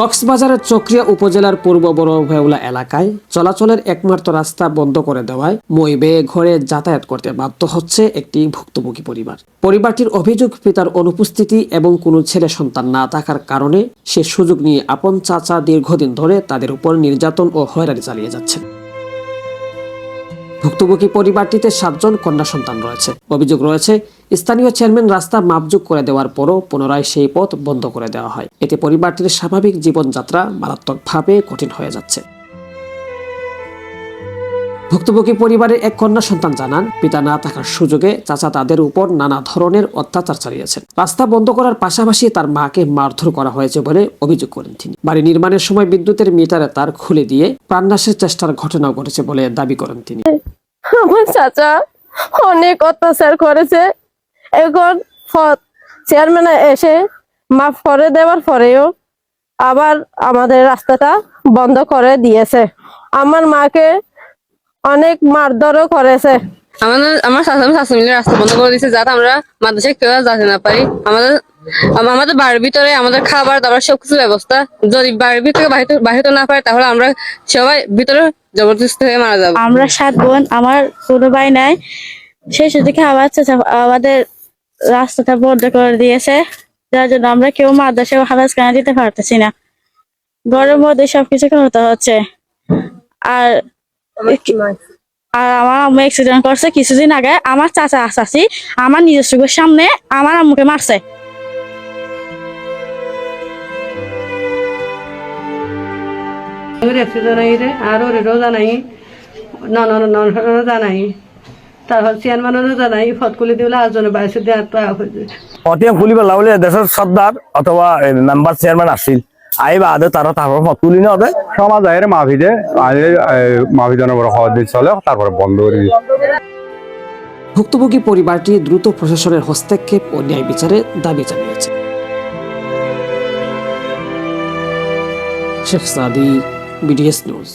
কক্সবাজারের চক্রিয়া উপজেলার পূর্ব বড় ভেউলা এলাকায় চলাচলের একমাত্র রাস্তা বন্ধ করে দেওয়ায় মই বেয়ে ঘরে যাতায়াত করতে বাধ্য হচ্ছে একটি ভুক্তভোগী পরিবার। পরিবারটির অভিযোগ, পিতার অনুপস্থিতি এবং কোনো ছেলে সন্তান না থাকার কারণে সে সুযোগ নিয়ে আপন চাচা দীর্ঘদিন ধরে তাদের উপর নির্যাতন ও হয়রানি চালিয়ে যাচ্ছেন। ভুক্তভোগী পরিবারটিতে সাতজন কন্যা সন্তান রয়েছে। অভিযোগ রয়েছে, স্থানীয় চেয়ারম্যান রাস্তা মাপজুক করে দেওয়ার পরও পুনরায় সেই পথ বন্ধ করে দেওয়া হয়। এতে পরিবারটির স্বাভাবিক জীবনযাত্রা মারাত্মকভাবে কঠিন হয়ে যাচ্ছে। ভুক্তভোগী পরিবারের এক কন্যা সন্তান জানান, পিতা না থাকার সুযোগে চাচা তাদের উপর নানা ধরনের অত্যাচার চালিয়েছেন। রাস্তা বন্ধ করার পাশাপাশি তার মাকে মারধর করা হয়েছে বলে অভিযোগ করেন তিনি। বাড়ি নির্মাণের সময় বিদ্যুতের মিটারে তার খুলে দিয়ে প্রাণনাশের চেষ্টার ঘটনা ঘটেছে বলে দাবি করেন তিনি। আমার চাচা অনেক অত্যাচার করেছে। এখন চেয়ারম্যান এসে মাফ করে দেওয়ার পরেও আবার আমাদের রাস্তাটা বন্ধ করে দিয়েছে। আমার মাকে অনেক মারধরও করেছে। আমাদের আমার শাশুড়ি শাশুড়ি রাস্তা বন্ধ করে দিয়েছে, যাতে আমরা মাদ্রাসায় কেউ যেতে না পারি। আমাদের আম- আমাদের বাড়ির ভিতরে আমাদের খাবার দাবার সবকিছু ব্যবস্থা। যদি বাড়ির ভিতরে বাহির বাহির না পারে তাহলে আমরা সবাই ভিতরে জবরদস্তি হয়ে মারা যাব। আমরা সাত বোন আমার কোনো ভাই নাই। সেই আবার চাচা আমাদের রাস্তাটা বন্ধ করে দিয়েছে। যার জন্য আমরা কেউ মাদ্রাসা হাফাজ খানা দিতে পারতেছি না। ঘরের মধ্যে সবকিছু করতে হচ্ছে। আর আর আমার আম্মু অ্যাক্সিডেন্ট করছে কিছুদিন আগে। আমার চাচা আসাসি আমার নিজস্ব সামনে আমার আম্মুকে মারছে। রেফসি জানাই রে আর ওরেরও জানাই নন ননও জানাই তারপর চেয়ারম্যানেরও জানাই ফটকুলি দিলে আজনে বাইশে দেওয়ার তো হয়েছে অটিএম খুলিব লাগলে দেশের সর্দার অথবা মেম্বার চেয়ারম্যান আসছিল আইবা আদে তারা তারপর মত তুলি না ওদের সমাজ আয়ের মাভিদে মাভিজনের বড় হওয়ার দিন চলে তারপরে বন্ধ করে দিই ভুক্তভোগী পরিবারটি দ্রুত প্রশাসনের হস্তক্ষেপ ও ন্যায় বিচারে দাবি জানিয়েছে। শেখ সাদি বিডিএস নিউজ